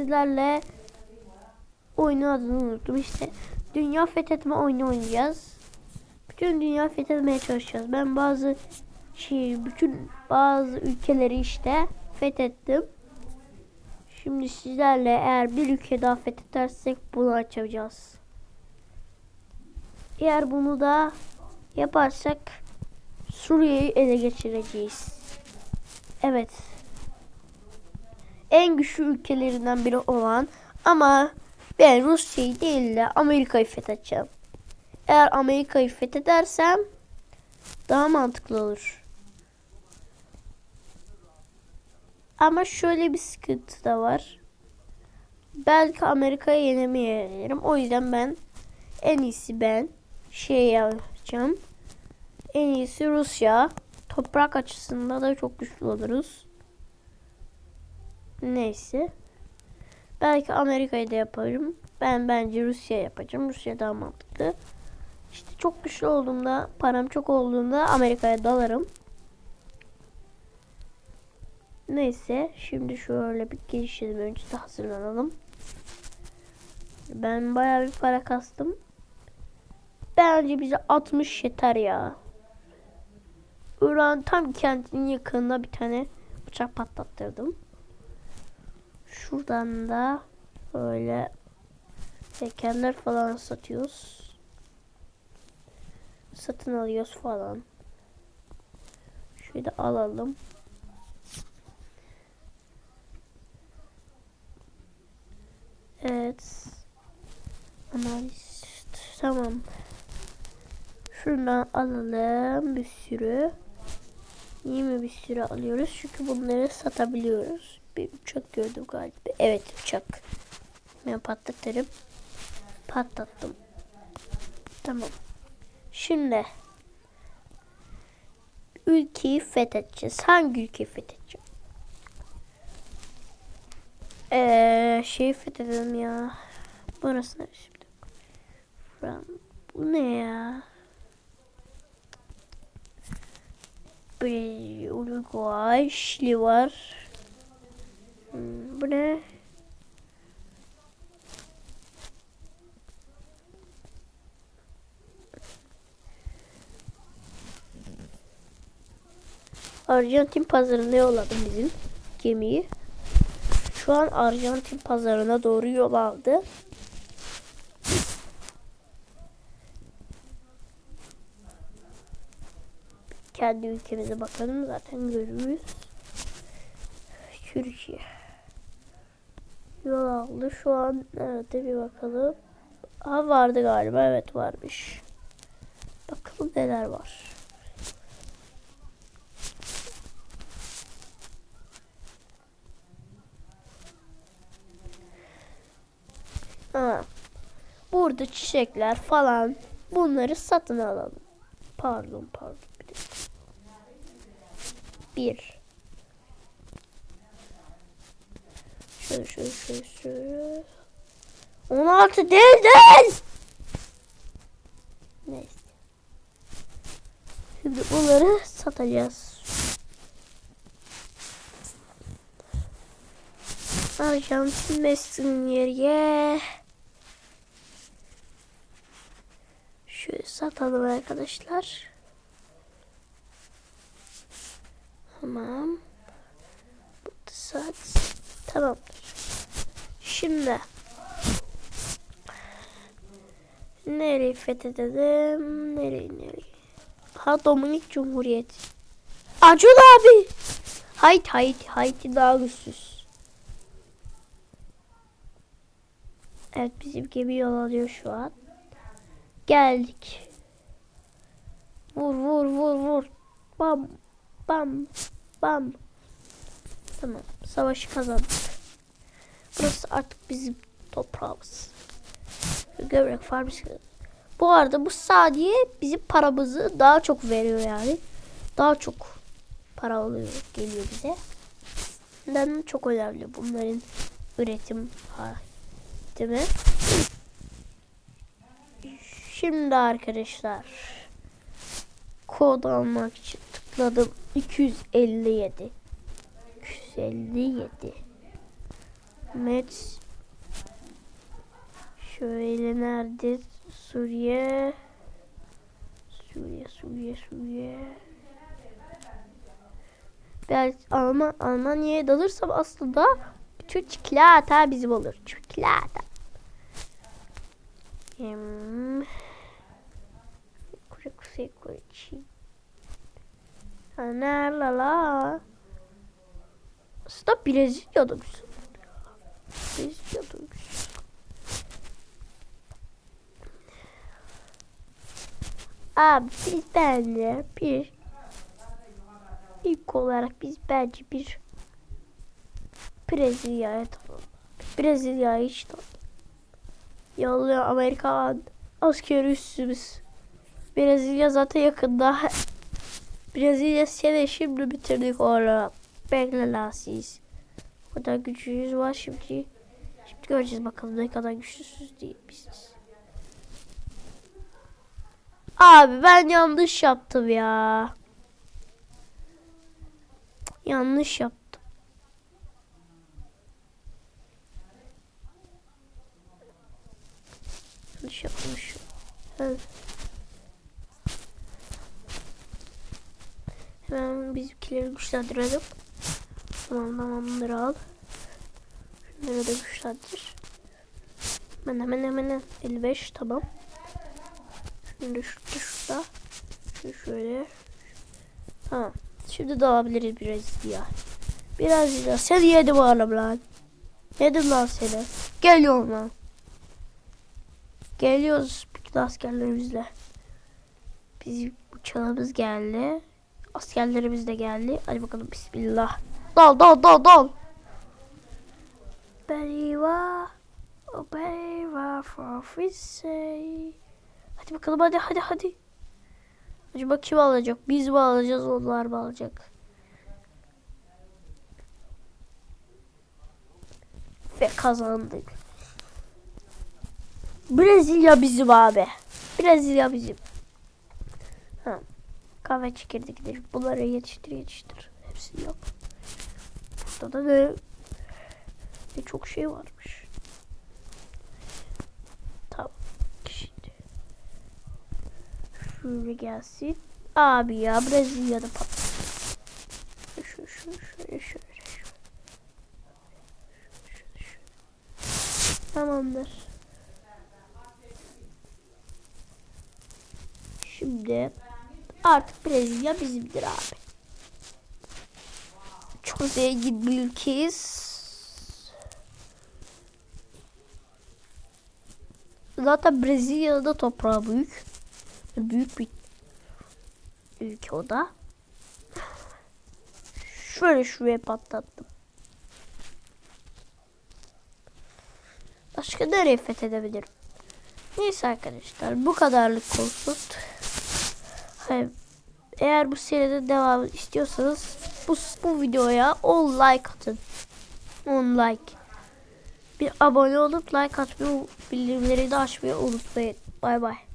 sizlerle oyunun adını unuttum işte. Dünya fethetme oyunu oynayacağız. Bütün dünya fethetmeye çalışacağız. Ben bazı şey bütün bazı ülkeleri işte fethettim. Şimdi sizlerle eğer bir ülke daha fethedersek bunu açacağız. Eğer bunu da yaparsak Suriye'yi ele geçireceğiz. Evet. En güçlü ülkelerinden biri olan ama ben Rusya'yı değil de Amerika'yı fethedeceğim. Eğer Amerika'yı fethedersem daha mantıklı olur. Ama şöyle bir sıkıntı da var. Belki Amerika'ya yenemeyebilirim. O yüzden ben en iyisi ben şey yapacağım. En iyisi Rusya. Toprak açısında da çok güçlü oluruz. Neyse. Belki Amerika'yı da yaparım. Ben bence Rusya yapacağım. Rusya daha mantıklı. İşte çok güçlü olduğumda, param çok olduğunda Amerika'ya dalarım. Neyse, şimdi şöyle bir gelişelim önce de hazırlanalım. Ben bayağı bir para kastım. Bence bize 60 yeter ya. İran tam kentinin yakınına bir tane uçak patlattırdım. Şuradan da böyle heykeller falan satıyoruz. Satın alıyoruz falan. Şöyle alalım. Evet. Analiz. Tamam. Şuradan alalım bir sürü. İyi mi bir sürü alıyoruz? Çünkü bunları satabiliyoruz. Bir uçak gördüm galiba. Evet uçak. Ben patlatırım. Patlattım. Tamam. Şimdi ülkeyi fethedeceğiz. Hangi ülkeyi fethedeceğim? Ee, şeyi fethedelim ya. Burası ne şimdi? Fran bu ne ya? Uruguay, Şili var. Hmm, bu ne? Arjantin pazarına yolladım bizim gemiyi. Şu an Arjantin pazarına doğru yol aldı. Kendi ülkemize bakalım zaten görürüz. Türkiye. Yol aldı. Şu an nerede bir bakalım. Ha vardı galiba. Evet varmış. Bakalım neler var. Ha. Burada çiçekler falan. Bunları satın alalım. Pardon pardon. Bir. Bir. Şöyle şöyle şöyle şöyle. 16 değil değil. Neyse. Şimdi bunları satacağız. Arjantin Messinger'e Şöyle satalım arkadaşlar. Tamam. Bu saat. Tamamdır. Şimdi nereyi fethedelim? Nereyi nereyi? Ha Dominik Cumhuriyeti. Acun abi. Haiti Haiti Haiti daha güçsüz. Evet bizim gemi yol alıyor şu an. Geldik. Vur vur vur vur. Bam bam bam. Tamam savaşı kazandık. Burası artık bizim toprağımız. Gövrek fabrikası. Bu arada bu saniye bizim paramızı daha çok veriyor yani. Daha çok para oluyor geliyor bize. Neden çok önemli bunların üretim üretimi. Şimdi arkadaşlar kod almak için tıkladım 257 257 Met şöyle nerede? Suriye Suriye Suriye Suriye ben Alman Almanya'ya dalırsam aslında çikolata bizim olur. Çikolata. Hmm. Kure kuse kure çi. Ana la la. Aslında Brezilya'da güzel. Güzel. Abi biz bence bir ilk olarak biz bence bir Brezilya'ya tamam. Brezilya'ya hiç tamam. Yolluyor Amerikan askeri üssümüz. Brezilya zaten yakında. Brezilya seni şimdi bitirdik orada. Siz. O kadar gücünüz var şimdi. Göreceğiz bakalım ne kadar güçlüsüz değil misiniz. Abi ben yanlış yaptım ya. Yanlış yaptım. Yanlış yapmışım. Evet. Hemen bizimkileri güçlendirelim. Tamam tamam bunları al. Şunları da güçlendir. Hemen hemen hemen 55 tamam. Şimdi şurada şurada. Şunu şöyle. Tamam. Şimdi dalabiliriz biraz ya. Biraz ya. Seni yedim oğlum lan. Yedim lan seni. Geliyorum lan. Geliyoruz bütün askerlerimizle. Bizim uçağımız geldi. Askerlerimiz de geldi. Hadi bakalım bismillah. Dal dal dal dal. Beriva. O beriva for say. Hadi bakalım hadi hadi hadi. Acaba kim alacak? Biz mi alacağız onlar mı alacak? Ve kazandık. Brezilya bizim abi. Brezilya bizim. Ha. Kahve çekirdekleri. Bunları yetiştir yetiştir. Hepsini yap. Burada da ne, ne çok şey varmış. Tamam. Şimdi. Şöyle gelsin. Abi ya Brezilya'da patladı. Şu şu şöyle. Şöyle, şöyle. Tamamdır. Şimdi artık Brezilya bizimdir abi. Çok zengin bir ülkeyiz. Zaten Brezilya'da toprağı büyük. Büyük bir ülke o da. Şöyle şuraya patlattım. Başka nereye fethedebilirim? Neyse arkadaşlar bu kadarlık olsun. Hayır, eğer bu seride devam istiyorsanız bu, bu videoya 10 like atın. 10 like. Bir abone olup like atmayı, bildirimleri de açmayı unutmayın. Bay bay.